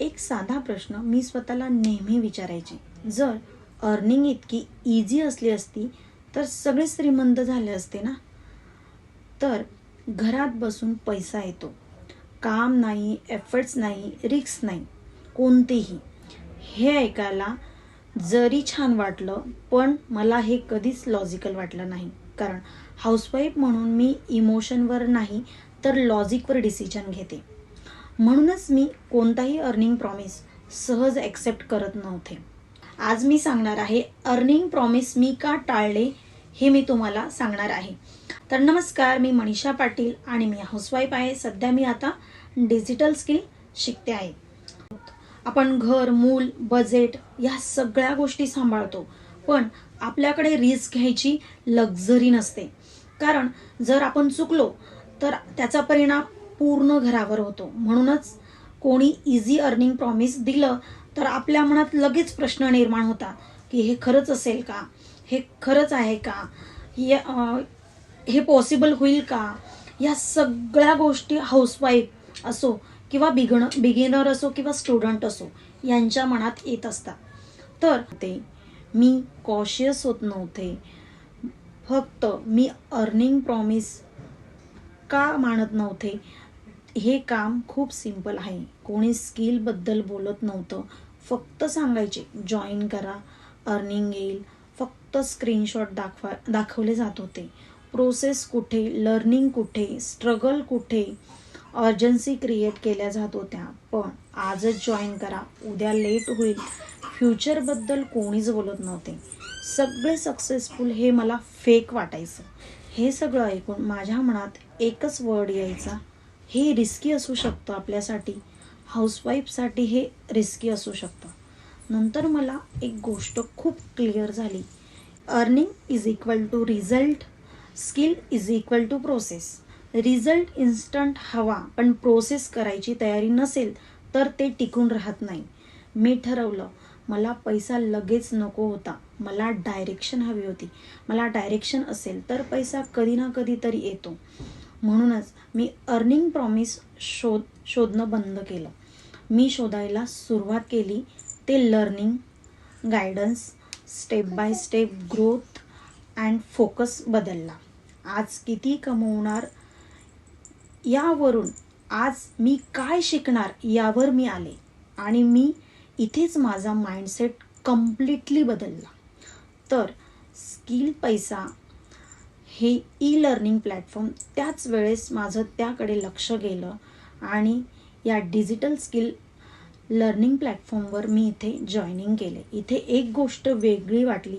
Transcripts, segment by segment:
एक साधा प्रश्न मी स्वतःला नेहमी विचारायचे. जर अर्निंग इतकी इझी असली असती तर सगळे श्रीमंत झाले असते ना? तर घरात बसून पैसा येतो. काम नाही एफर्ट्स नाही रिक्स नाही कोणतेही. हे ऐकायला जरी छान वाटलं पण मला हे कधीच लॉजिकल वाटलं नाही. कारण हाऊसवाईफ म्हणून मी इमोशनवर नाही तर लॉजिकवर डिसिजन घेते. म्हणूनच मी कोणताही अर्निंग प्रॉमिस सहज ॲक्सेप्ट करत नव्हते. आज मी सांगणार आहे अर्निंग प्रॉमिस मी का टाळले हे मी तुम्हाला सांगणार आहे. तर नमस्कार मी मनीषा पाटील आणि मी हाऊसवाईफ आहे. सध्या मी आता डिजिटल स्किल शिकते आहे. आपण घर मूल बजेट या सगळ्या गोष्टी सांभाळतो पण आपल्याकडे रिस्क घ्यायची लक्झरी नसते. कारण जर आपण चुकलो तर त्याचा परिणाम पूर्ण घरावर होतो. म्हणूनच कोणी इझी अर्निंग प्रॉमिस दिलं तर आपल्या मनात लगेच प्रश्न निर्माण होतात की हे खरंच असेल का? हे खरंच आहे का? हे हे पॉसिबल होईल का? या सगळ्या गोष्टी हाऊसवाईफ असो किंवा बिगण बिगिनर असो किंवा स्टुडंट असो यांच्या मनात येत असतात. तर ते मी कॉशियस होत नव्हते. फक्त मी अर्निंग प्रॉमिस का मानत नव्हते? हे काम खूप सिंपल आहे. कोणी स्किलबद्दल बोलत नव्हतं. फक्त सांगायचे जॉईन करा अर्निंग येईल. फक्त स्क्रीनशॉट दाखवा दाखवले जात होते. प्रोसेस कुठे लर्निंग कुठे स्ट्रगल कुठे अर्जन्सी क्रिएट केल्या जात होत्या. पण आजच जॉईन करा उद्या लेट होईल. फ्युचरबद्दल कोणीच बोलत नव्हते. सगळे सक्सेसफुल हे मला फेक वाटायचं. हे सगळं ऐकून माझ्या मनात एकच वर्ड यायचा हे रिस्की असू शकतं आपल्यासाठी. हाऊसवाईफसाठी हे रिस्की असू शकतं. नंतर मला एक गोष्ट खूप क्लिअर झाली. Earning is equal to result skill is equal to process result instant हवा पण प्रोसेस करायची तयारी नसेल तर ते टिकून राहत नाही. मी ठरवलं मला पैसा लगेच नको होता. मला डायरेक्शन हवी होती. मला डायरेक्शन असेल तर पैसा कधी ना कधी तरी येतो. म्हणूनच मी अर्निंग प्रॉमिस शोध शोधणं बंद केलं. मी शोधायला सुरुवात केली ते learning guidance step by step growth and focus बदलला. आज किती कमवणार? यावरून आज मी काय शिकणार यावर मी आले आणि मी इथेच माझा माइंडसेट कम्प्लिटली बदलला. तर स्किल पैसा हे ई लर्निंग प्लॅटफॉर्म त्याच वेळेस माझं त्याकडे लक्ष गेलं आणि या डिजिटल स्किल लर्निंग प्लॅटफॉर्मवर मी इथे जॉईनिंग केले. इथे एक गोष्ट वेगळी वाटली.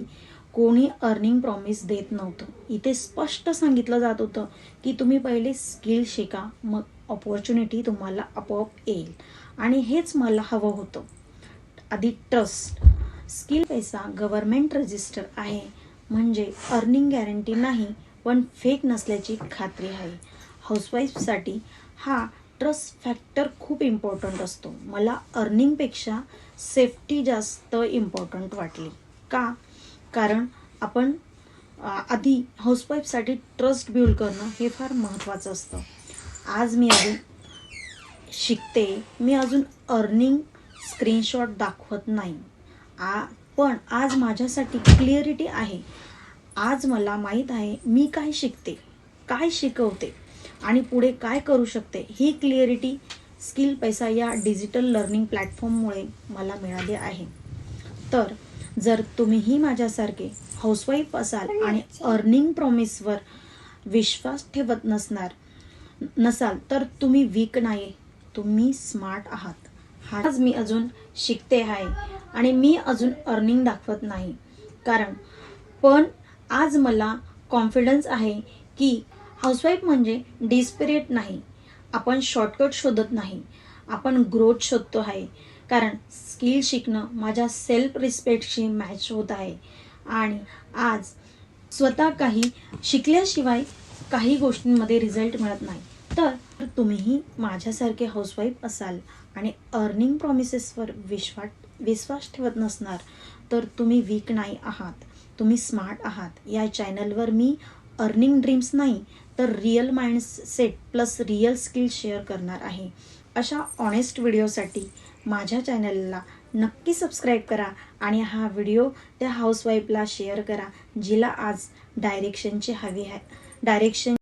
कोणी अर्निंग प्रॉमिस देत नव्हतं. इथे स्पष्ट सांगितलं जात होतं की तुम्ही पहिले स्किल शिका मग ऑपॉर्च्युनिटी तुम्हाला आपोआप येईल. आणि हेच मला हवं होतं. आधी ट्रस्ट स्किल पैसा गव्हर्मेंट रजिस्टर आहे. म्हणजे अर्निंग गॅरंटी नाही पण फेक नसल्याची खात्री आहे. हाऊसवाईफसाठी हा ट्रस्ट फॅक्टर खूप इम्पॉर्टंट असतो. मला अर्निंगपेक्षा सेफ्टी जास्त इम्पॉर्टंट वाटली. का? कारण आपण आधी हाऊसवाईफसाठी ट्रस्ट बिल्ड करणं हे फार महत्त्वाचं असतं. आज मी अजून शिकते. मी अजून अर्निंग स्क्रीनशॉट दाखवत नाही. आ पण आज माझ्यासाठी क्लिअरिटी आहे. आज मला माहीत आहे मी काय शिकते काय शिकवते आणि पुढे काय करू शकते ही क्लिअरिटी स्किल पैसा या डिजिटल लर्निंग प्लॅटफॉर्ममुळे मला मिळाली आहे. तर जर तुम्हीही माझ्यासारखे हाऊसवाईफ असाल आणि अर्निंग प्रॉमिसवर विश्वास ठेवत नसणार नसाल तर तुम्ही वीक नाही तुम्ही स्मार्ट आहात. हाच मी अजून शिकते आहे आणि मी अजून अर्निंग दाखवत नाही. कारण पण आज मला कॉन्फिडन्स आहे की हाऊसवाईफ म्हणजे डिस्पिरेट नाही. आपण शॉर्टकट शोधत नाही. आपण ग्रोथ शोधतो आहे. कारण स्किल शिकणं माझ्या सेल्फ रिस्पेक्टशी मॅच होत आहे. आणि आज स्वतः काही शिकल्याशिवाय काही गोष्टींमध्ये रिझल्ट मिळत नाही. तर तुम्हीही माझ्यासारखे हाऊसवाईफ असाल आणि अर्निंग प्रॉमिसेसवर विश्वास विश्वास ठेवत नसणार तर तुम्ही वीक नाही आहात. तुम्ही स्मार्ट आहात. या चॅनलवर मी अर्निंग ड्रीम्स नाही तर real mind set plus real skill share करणार आहे. अशा ऑनेस्ट व्हिडिओसाठी माझ्या चॅनलला नक्की सबस्क्राईब करा आणि हा व्हिडिओ त्या हाऊसवाईफला शेअर करा जिला आज डायरेक्शनची हवी आहे. डायरेक्शन